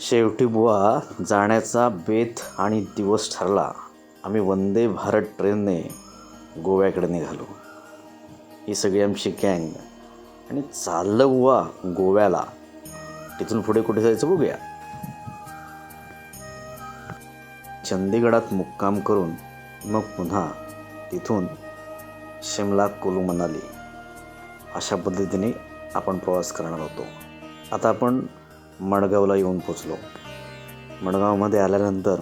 शेवटी बुवा जाण्याचा बेत आणि दिवस ठरला. आम्ही वंदे भारत ट्रेनने गोव्याकडे निघालो. ही सगळी आमची गँग. आणि चाललं बुवा गोव्याला. तिथून पुढे कुठे जायचं बघूया. चंदीगडात मुक्काम करून मग पुन्हा तिथून शिमला कुलू मनाली. अशा पद्धतीने आपण प्रवास करणार होतो. आता आपण मडगावला येऊन पोचलो. मडगावमध्ये आल्यानंतर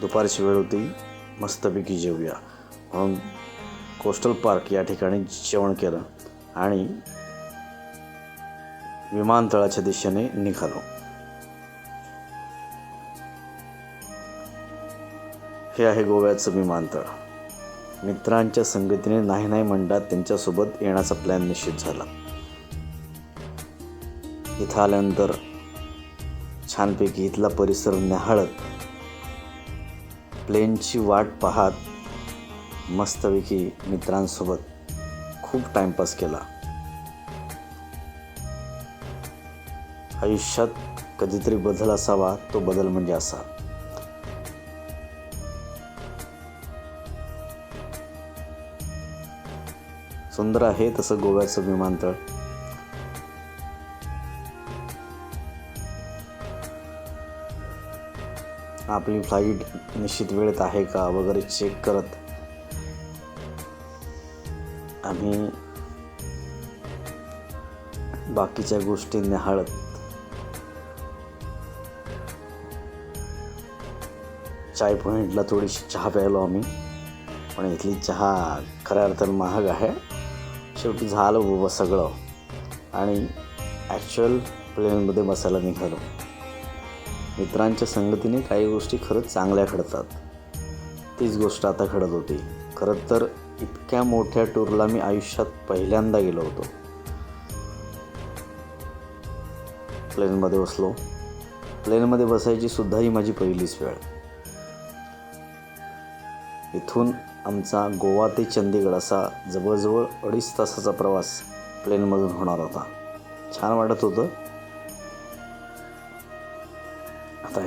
दुपारची वेळ होती. मस्तपैकी जेवूया. म्हणून कोस्टल पार्क या ठिकाणी जेवण केलं आणि विमानतळाच्या दिशेने निघालो. हे आहे गोव्याचं विमानतळ. मित्रांच्या संगतीने नाही नाही म्हणतात त्यांच्यासोबत येण्याचा प्लॅन निश्चित झाला. इथं आल्यानंतर छानपैकी इथला परिसर न्याहाळत प्लेनची वाट पाहत मस्तपैकी मित्रांसोबत खूप टाईमपास केला. आयुष्यात कधीतरी बदल असावा तो बदल म्हणजे असा. सुंदर आहे तसं गोव्याचं विमानतळ. आपली फ्लाईट निश्चित वेळेत आहे का वगैरे चेक करत आम्ही बाकीच्या गोष्टी निहाळत चाय पॉईंटला थोडीशी चहा प्यायलो आम्ही. पण इथली चहा खऱ्या अर्थानं महाग आहे. शेवटी झालं बाबा सगळं. आणि ॲक्च्युअल प्लेनमध्ये बसायला निघालो. मित्रांच्या संगतीने काही गोष्टी खरंच चांगल्या घडतात. तीच गोष्ट आता घडत होती. खरं तर इतक्या मोठ्या टूरला मी आयुष्यात पहिल्यांदा गेलो होतो. प्लेनमध्ये बसलो. प्लेनमध्ये बसायची सुद्धा ही माझी पहिलीच वेळ. इथून आमचा गोवा ते चंदीगड असा जवळजवळ अडीच तासाचा प्रवास प्लेनमधून होणार होता. छान वाटत होतं.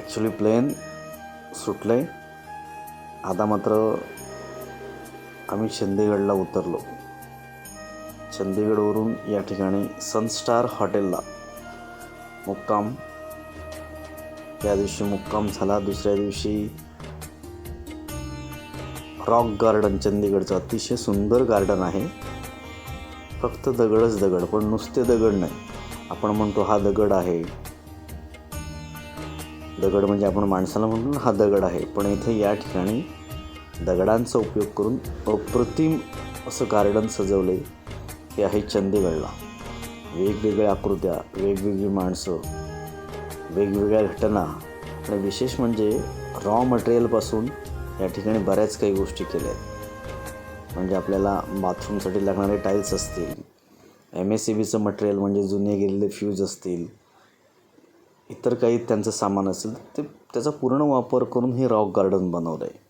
ॲक्च्युली प्लेन सुटलं आहे आता मात्र आम्ही चंदीगडला उतरलो. चंदीगडवरून या ठिकाणी सनस्टार हॉटेलला मुक्काम. त्या दिवशी मुक्काम झाला. दुसऱ्या दिवशी रॉक गार्डन चंदीगडचं अतिशय सुंदर गार्डन आहे. फक्त दगडच दगड पण नुसते दगड नाही. आपण म्हणतो हा दगड आहे. दगड म्हणजे आपण माणसाला म्हणून हा दगड आहे. पण इथे या ठिकाणी दगडांचा उपयोग करून अप्रतिम असं गार्डन सजवलं आहे हे आहे चंदीगडला. वेगवेगळ्या आकृत्या वेगवेगळी माणसं वेगवेगळ्या घटना. आणि विशेष म्हणजे रॉ मटेरियलपासून या ठिकाणी बऱ्याच काही गोष्टी केल्या आहेत. म्हणजे आपल्याला बाथरूमसाठी लागणारे टाईल्स असतील एम एस सी बीचं मटेरियल म्हणजे जुने गेलेले फ्यूज असतील इतर काही त्यांचं सामान असेल ते त्याचा पूर्ण वापर करून हे रॉक गार्डन बनवलं आहे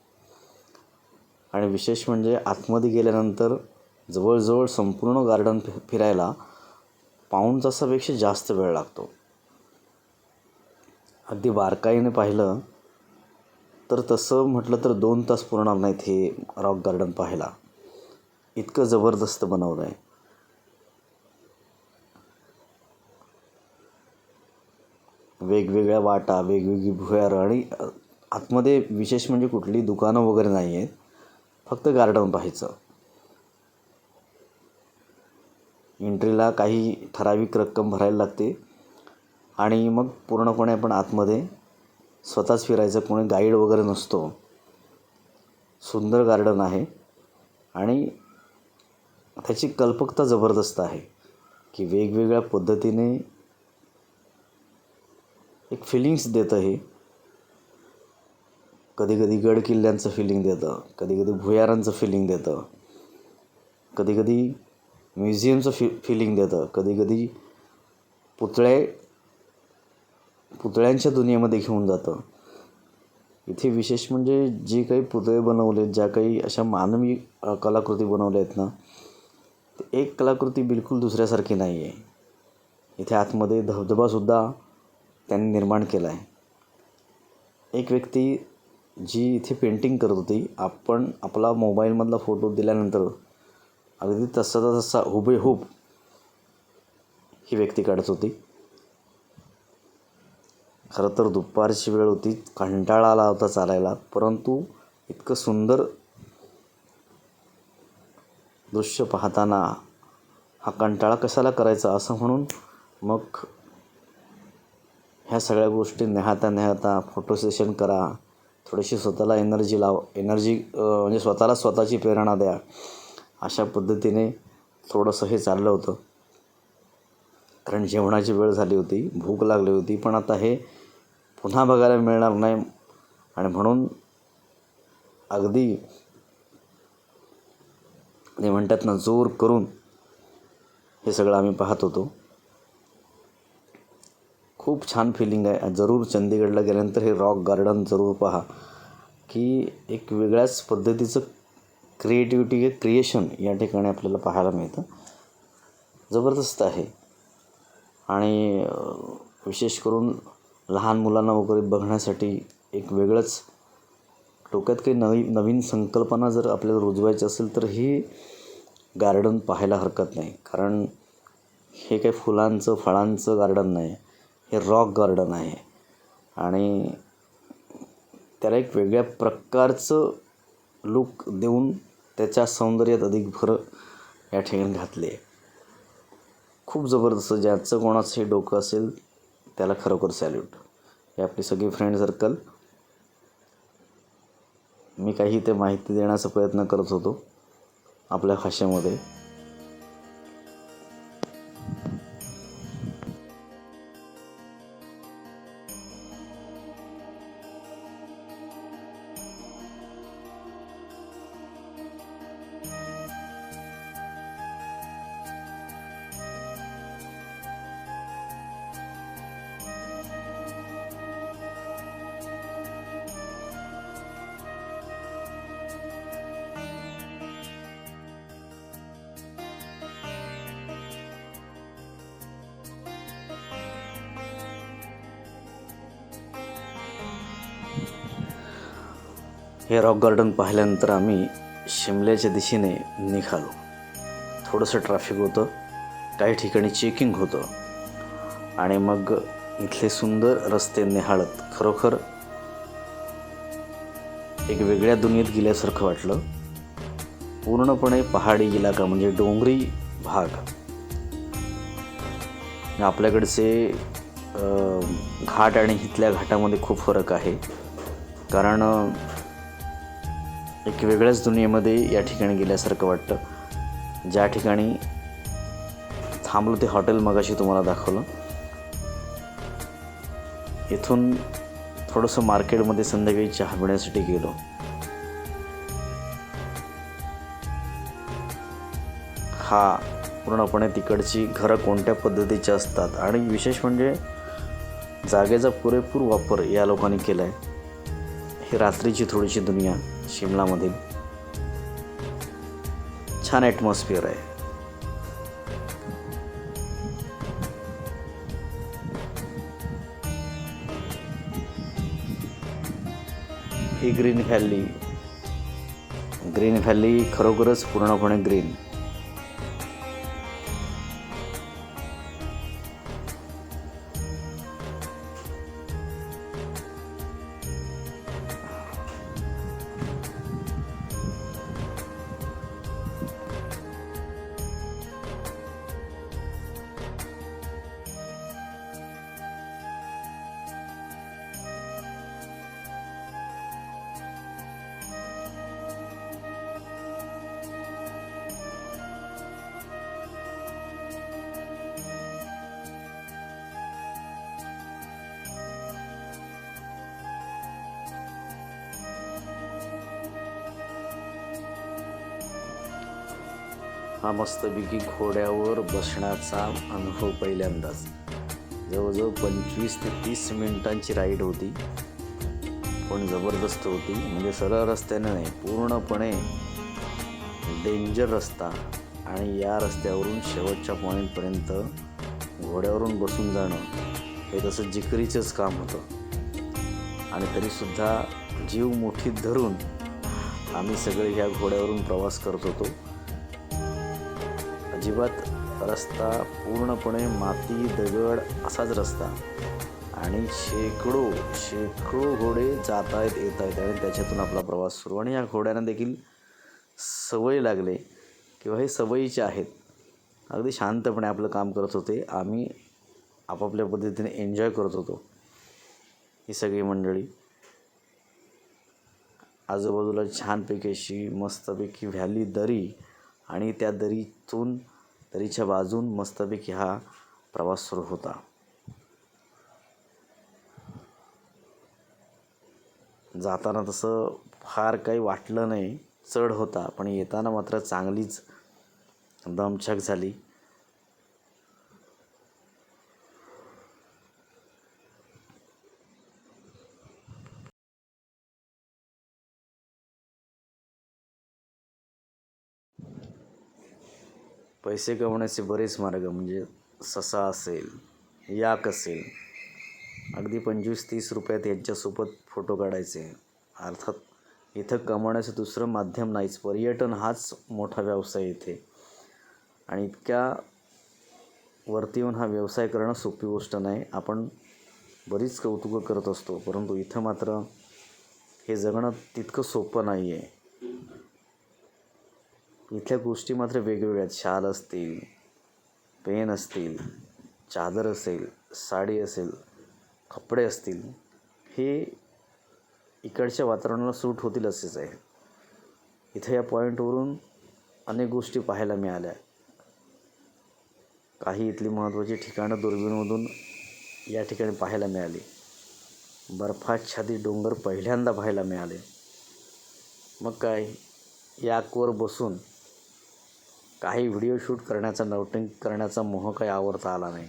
आणि विशेष म्हणजे आतमध्ये गेल्यानंतर जवळजवळ संपूर्ण गार्डन फि फिरायला पाऊण तासापेक्षा जास्त वेळ लागतो. अगदी बारकाईने पाहिलं तर तसं म्हटलं तर दोन तास पुरणार नाहीत हे रॉक गार्डन पाहायला. इतकं जबरदस्त बनवलं आहे वेगवेगळ्या वाटा वेगवेगळी भुयारं आणि आतमध्ये विशेष म्हणजे कुठली दुकानं वगैरे नाही आहेत फक्त गार्डन पाहायचं. एंट्रीला काही ठराविक रक्कम भरायला लागते. आणि मग पूर्णपणे आपण आतमध्ये स्वतःच फिरायचं कोणी गाईड वगैरे नसतो. सुंदर गार्डन आहे. आणि त्याची कल्पकता जबरदस्त आहे की वेगवेगळ्या पद्धतीने एक फिलिंग्स देतं हे. कधीकधी गड किल्ल्यांचं फिलिंग देतं. कधी कधी भुयारांचं फिलिंग देतं. कधीकधी म्युझियमचं फि फिलिंग देतं. कधीकधी पुतळे पुतळ्यांच्या दुनियेमध्ये घेऊन जातं. इथे विशेष म्हणजे जे काही पुतळे बनवले ज्या काही अशा मानवी कलाकृती बनवल्या आहेत ना ते एक कलाकृती बिलकुल दुसऱ्यासारखी नाही आहे इथे आतमध्ये धबधबासुद्धा त्यांनी निर्माण केला आहे एक व्यक्ती जी इथे पेंटिंग करत होती आपण आपला मोबाईलमधला फोटो दिल्यानंतर अगदी तसाचा तसा हुबेहूब ही व्यक्ती काढत होती. खरं तर दुपारची वेळ होती कंटाळा आला होता चालायला परंतु इतकं सुंदर दृश्य पाहताना हा कंटाळा कशाला करायचा असं म्हणून मग ह्या सगळ्या गोष्टी नेहाता नेहाता फोटो सेशन करा. थोडीशी स्वतःला एनर्जी लाव. एनर्जी म्हणजे स्वतःला स्वतःची प्रेरणा द्या. अशा पद्धतीने थोडंसं हे चाललं होतं. कारण जेवणाची वेळ झाली होती. भूक लागली होती. पण आता हे पुन्हा बघायला मिळणार नाही. आणि म्हणून अगदी ते म्हणतात ना जोर करून हे सगळं आम्ही पाहत होतो. खूप छान फिलिंग आहे. जरूर चंदीगडला गेल्यानंतर हे रॉक गार्डन जरूर पहा. की एक वेगळ्याच पद्धतीचं क्रिएटिव्हिटी क्रिएशन या ठिकाणी आपल्याला पाहायला मिळतं. जबरदस्त आहे. आणि विशेष करून लहान मुलांना वगैरे बघण्यासाठी एक वेगळंच डोक्यात काही नवी नवीन संकल्पना जर आपल्याला रुजवायची असेल तर ही गार्डन पाहायला हरकत नाही. कारण हे काही फुलांचं फळांचं गार्डन नाही. हे रॉक गार्डन आहे. आणि त्याला एक वेगळ्या प्रकारचं लुक देऊन त्याच्या सौंदर्यात अधिक भर या ठिकाणी घातली आहे. खूप जबरदस्त ज्याचं कोणाचं हे डोकं असेल त्याला खरोखर सॅल्यूट हे आपली सगळी फ्रेंड सर्कल मी काही ते माहिती देण्याचा प्रयत्न करत होतो आपल्या भाषेमध्ये. हे रॉक गार्डन पाहिल्यानंतर आम्ही शिमल्याच्या दिशेने निघालो. थोडंसं ट्रॅफिक होतं काही ठिकाणी चेकिंग होतं आणि मग इथले सुंदर रस्ते निहाळत खरोखर एक वेगळ्या दुनियेत गेल्यासारखं वाटलं. पूर्णपणे पहाडी इलाका म्हणजे डोंगरी भाग. आपल्याकडचे घाट आणि इथल्या घाटामध्ये खूप फरक आहे. कारण एक वेगळ्याच दुनियेमध्ये या ठिकाणी गेल्यासारखं वाटतं. ज्या ठिकाणी थांबलो ते हॉटेल मगाशी तुम्हाला दाखवलं. इथून थोडंसं मार्केटमध्ये संध्याकाळी चहा पिण्यासाठी गेलो. हा पूर्णपणे तिकडची घरं कोणत्या पद्धतीची असतात आणि विशेष म्हणजे जागेचा पुरेपूर वापर या लोकांनी केला आहे ही रात्रीची थोडीशी दुनिया शिमलामधील छान ॲटमॉस्फिअर आहे. ही ग्रीन व्हॅली ग्रीन व्हॅली खरोखरच पूर्णपणे ग्रीन हा मस्तपैकी घोड्यावर बसण्याचा अनुभव पहिल्यांदाच. जवळजवळ पंचवीस ते तीस मिनिटांची राईड होती. पण जबरदस्त होती. म्हणजे सरळ रस्त्याने नाही पूर्णपणे डेंजर रस्ता आणि या रस्त्यावरून शेवटच्या पॉईंटपर्यंत घोड्यावरून बसून जाणं हे तसं जिकरीचंच काम होतं. आणि तरीसुद्धा जीव मुठीत धरून आम्ही सगळे ह्या घोड्यावरून प्रवास करत होतो. अजिबात रस्ता पूर्णपणे माती दगड असाच रस्ता. आणि शेकडो शेकडो घोडे जात आहेत येत आहेत आणि त्याच्यातून आपला प्रवास सुरू. आणि या घोड्यांना देखील सवय लागले किंवा हे सवयीचे आहेत. अगदी शांतपणे आपलं काम करत होते. आम्ही आपापल्या पद्धतीने एन्जॉय करत होतो ही सगळी मंडळी. आजूबाजूला छानपैकी अशी मस्तपैकी व्हॅली दरी आणि त्या दरीतून दरीच्या बाजून मस्तपैकी हा प्रवास सुरू होता. जाताना तसं फार काही वाटलं नाही चढ होता पण येताना मात्र चांगलीच दमछाक झाली. पैसे कमवण्याचे बरेच मार्ग म्हणजे ससा असेल याक असेल. अगदी पंचवीस तीस रुपयात यांच्यासोबत फोटो काढायचे. अर्थात इथं कमवण्याचं दुसरं माध्यम नाहीच पर्यटन हाच मोठा व्यवसाय इथे. आणि इतक्या वरती येऊन हा व्यवसाय करणं सोपी गोष्ट नाही. आपण बरीच कौतुकं करत असतो परंतु इथं मात्र हे जगणं तितकं सोपं नाही आहे इथल्या गोष्टी मात्र वेगवेगळ्या आहेत. शाल असतील पेन असतील चादर असेल साडी असेल कपडे असतील हे इकडच्या वातावरणाला सूट होतील असेच आहे. इथं या पॉईंटवरून अनेक गोष्टी पाहायला मिळाल्या. काही इथली महत्त्वाची ठिकाणं दुर्बिणमधून या ठिकाणी पाहायला मिळाली. बर्फाच्छादी डोंगर पहिल्यांदा पाहायला मिळाले. मग काय याकवर बसून काही व्हिडिओ शूट करण्याचा नवटिंग करण्याचा मोह काही आवरता आला नाही.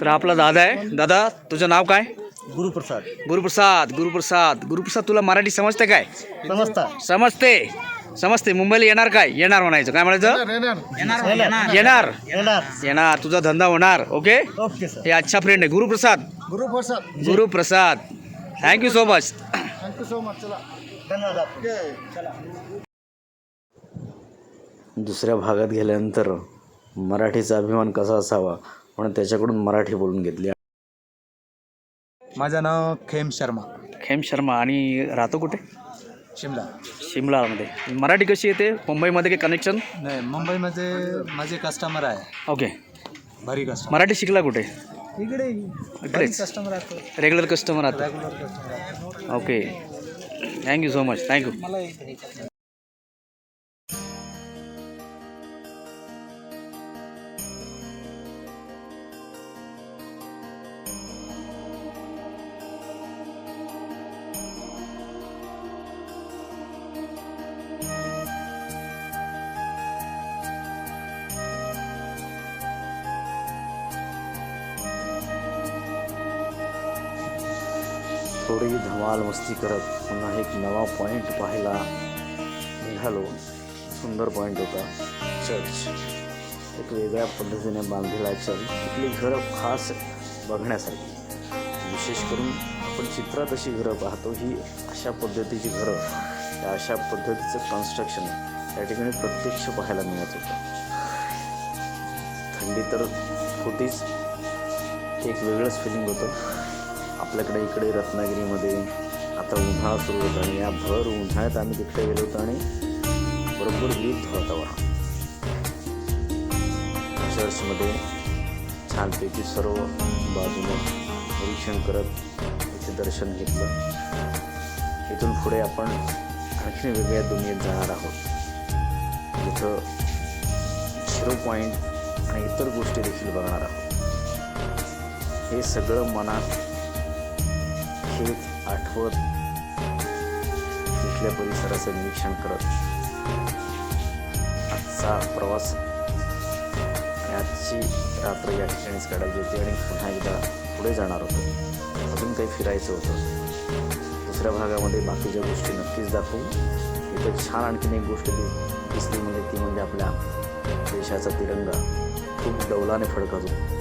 तर आपला दादा आहे. दादा तुझं नाव काय? गुरुप्रसाद. गुरुप्रसाद गुरुप्रसाद. गुरुप्रसाद तुला मराठी समजते काय? नमस्कार समजते. समजते. मुंबईला येणार काय? येणार म्हणायचं. काय म्हणायचं? येणार येणार. येणार तुझा धंदा होणार. ओके ओके सर हे अच्छा फ्रेंड आहे. Guruprasad. Guruprasad. Guruprasad. Thank you so much thank you so much चला. धन्यवाद. दुसऱ्या भागात गेल्यानंतर मराठीचा अभिमान कसा असावा म्हणून त्याच्याकडून मराठी बोलून घेतली. माझं नाव खेम शर्मा. खेम शर्मा. आणि राहतो कुठे? शिमला. शिमलामध्ये. मराठी कशी येते? मुंबईमध्ये काही कनेक्शन नाही मुंबईमध्ये माझे कस्टमर आहे. ओके भारी कस्टमर मराठी शिकला कुठे? इकडे इकडेच. कस्टमर राहतो रेग्युलर कस्टमर आता. Regular customer okay thank you so much thank you मला थोडी धमाल मस्ती करत पुन्हा एक नवा पॉईंट पाहायला निघालो. सुंदर पॉईंट होता. चर्च एक वेगळ्या पद्धतीने बांधलेला चर्च तिथली घरं खास बघण्यासारखी. विशेष करून आपण चित्रात अशी घरं पाहतो ही अशा पद्धतीची घरं. या अशा पद्धतीचं कन्स्ट्रक्शन त्या ठिकाणी प्रत्यक्ष पाहायला मिळत होतं. थंडी तर होतीच. एक वेगळंच फिलिंग होतं. आपल्याकडे इकडे रत्नागिरीमध्ये आता उन्हाळा सुरू होता आणि या भर उन्हाळ्यात आम्ही तिकडे गेलो होतो आणि बरोबर विरुद्ध वातावरण चर्चमध्ये छानपैकी सर्व बाजूने निरीक्षण करत इथे दर्शन घेतलं. इथून पुढे आपण आणखी वेगळ्या दुनियेत जाणार आहोत. इथं झिरो पॉईंट आणि इतर गोष्टी देखील बघणार आहोत. हे सगळं मनात हेच आठवत. तिथल्या परिसराचं निरीक्षण करत. आजचा प्रवास आजची रात्र या ठिकाणीच काढायची होती आणि पुन्हा एकदा पुढे जाणार होतो. अजून काही फिरायचं होतं. दुसऱ्या भागामध्ये बाकीच्या गोष्टी नक्कीच दाखवू. इथं छान आणखीन एक गोष्ट दिसली म्हणजे ती म्हणजे आपल्या देशाचा तिरंगा. खूप डौलाने फडकतो